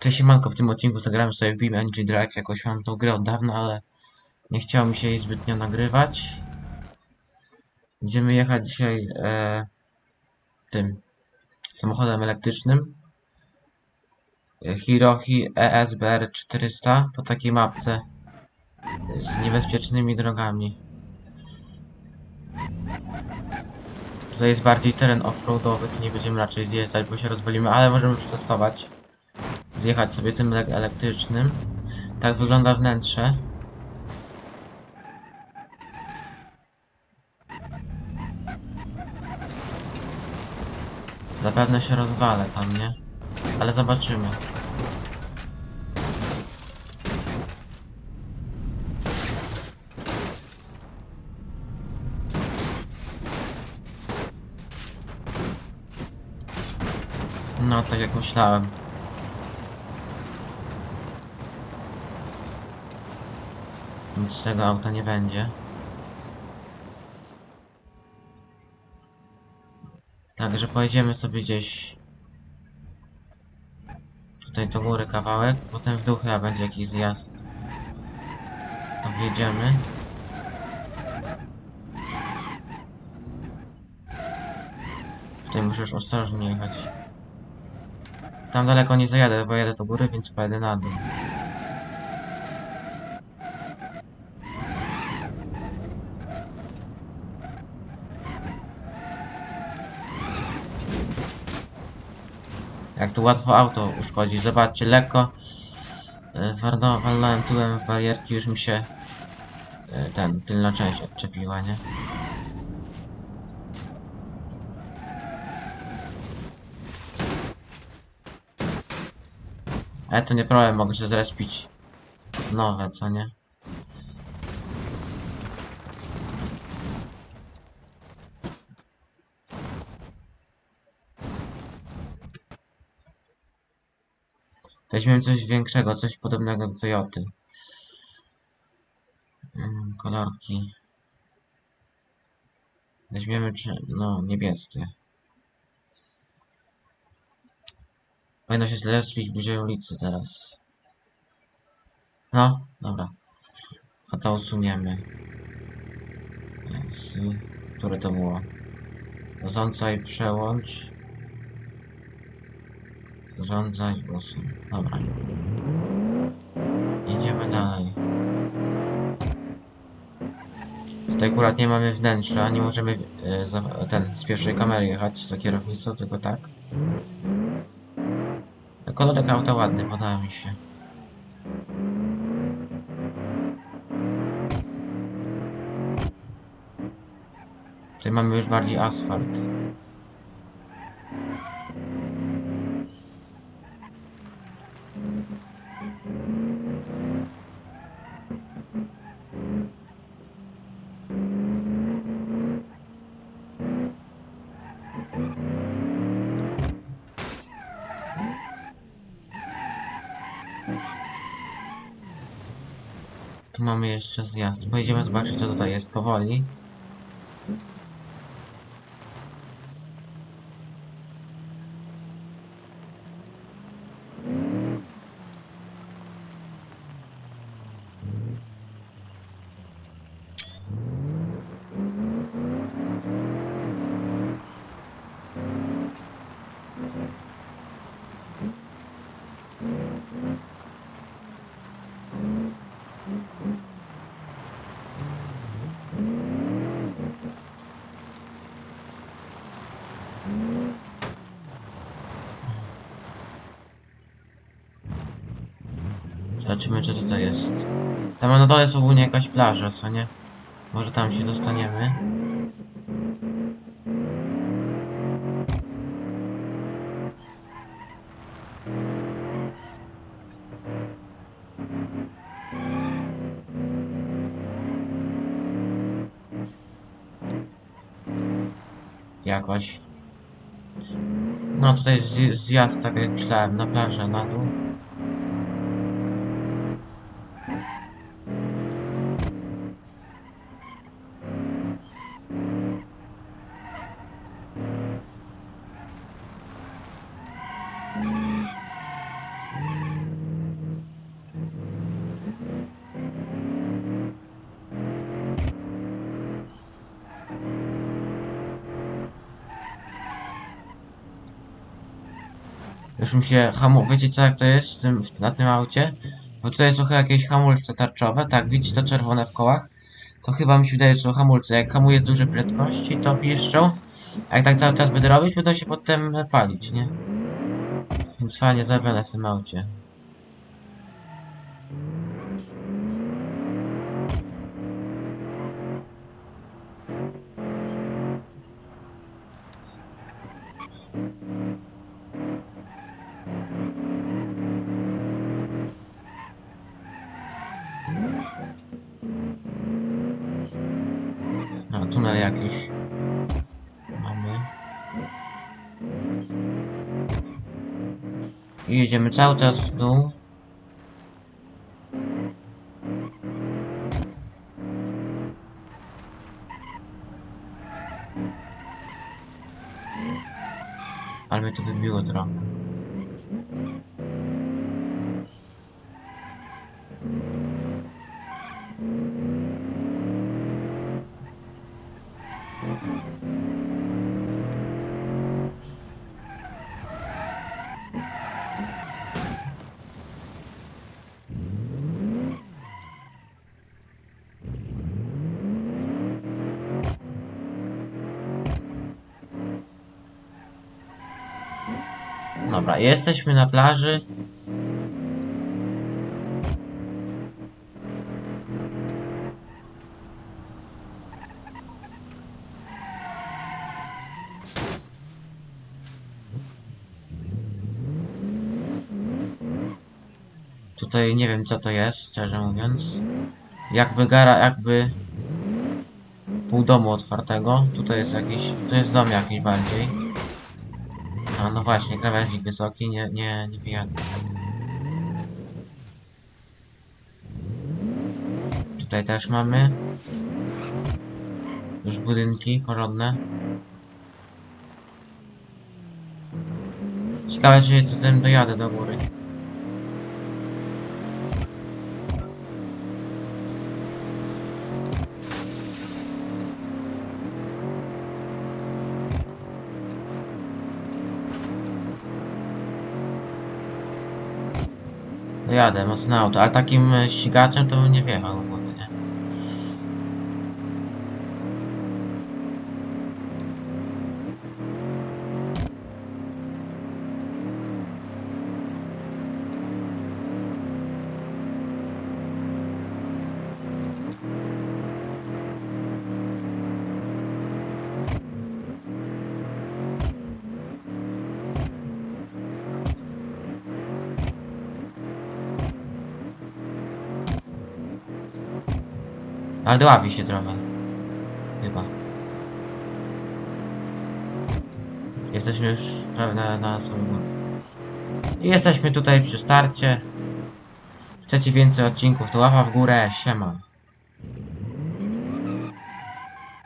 Cześć siemanko, w tym odcinku zagrałem sobie w BeamNG Drive, jakoś mam tą grę od dawna, ale nie chciało mi się jej zbytnio nagrywać. Będziemy jechać dzisiaj e, tym samochodem elektrycznym e, Hirohi ESBR 400 po takiej mapce z niebezpiecznymi drogami. Tutaj jest bardziej teren offroadowy, tu nie będziemy raczej zjeżdżać, bo się rozwalimy, ale możemy przetestować zjechać sobie tym ele- elektrycznym. Tak wygląda wnętrze. Zapewne się rozwalę tam, nie? Ale zobaczymy. No, tak jak myślałem. Nic z tego auta nie będzie. Także pojedziemy sobie gdzieś tutaj do góry kawałek, potem w dół chyba będzie jakiś zjazd. To wjedziemy. Tutaj muszę już ostrożnie jechać. Tam daleko nie zajadę, bo jadę do góry, więc pojadę na dół. Jak tu łatwo auto uszkodzić. Zobaczcie, lekko e, walnąłem tyłem barierki, już mi się e, ten, tylna część odczepiła, nie? Ale to nie problem, mogę się zrespić nowe, co nie? Weźmiemy coś większego, coś podobnego do Toyoty. Mm, kolorki. Weźmiemy, czy, no, niebieskie. Powinno się zlespić bliżej ulicy teraz. No, dobra. A to usuniemy. Y, które to było? Zarządzaj, przełącz. Zarządzaj, usuń. Dobra. Idziemy dalej. Tutaj akurat nie mamy wnętrza, nie możemy e, ten, z pierwszej kamery jechać za kierownicą, tylko tak. Kolorek auta ładny, podoba mi się. Tutaj mamy już bardziej asfalt. Tu mamy jeszcze zjazd. Pojedziemy zobaczyć co tutaj jest powoli. Zobaczymy co tutaj jest. Tam na dole jest ogólnie jakaś plaża, co nie? Może tam się dostaniemy. Jakoś. No tutaj jest zj- zjazd, tak jak myślałem, na plażę, na dół. Już mi się hamu... Wiecie co jak to jest tym, na tym aucie? Bo tutaj są chyba jakieś hamulce tarczowe. Tak, widzicie to czerwone w kołach? To chyba mi się wydaje, że są hamulce. Jak hamuje z dużej prędkości, to piszczą. A jak tak cały czas będę robić, będą się potem palić, nie? Więc fajnie zrobione w tym aucie. No, tunel jakiś. Mamy. I jedziemy cały czas w dół. Ale mnie to wybiło trochę. Dobra, jesteśmy na plaży. Tutaj nie wiem co to jest, szczerze mówiąc. Jakby gara, jakby pół domu otwartego. Tutaj jest jakiś, tu jest dom jakiś bardziej. A no właśnie, krawężnik wysoki, nie, nie, nie pijany. Tutaj też mamy. Już budynki porządne. Ciekawe czy co tym dojadę do góry. Jadę mocno auto, ale takim e, ścigaczem to bym nie wjechał w ogóle, nie? Ale dławi się trochę. Chyba. Jesteśmy już prawie na, na samym Jesteśmy tutaj przy starcie. Chcecie więcej odcinków, to łapa w górę, siema.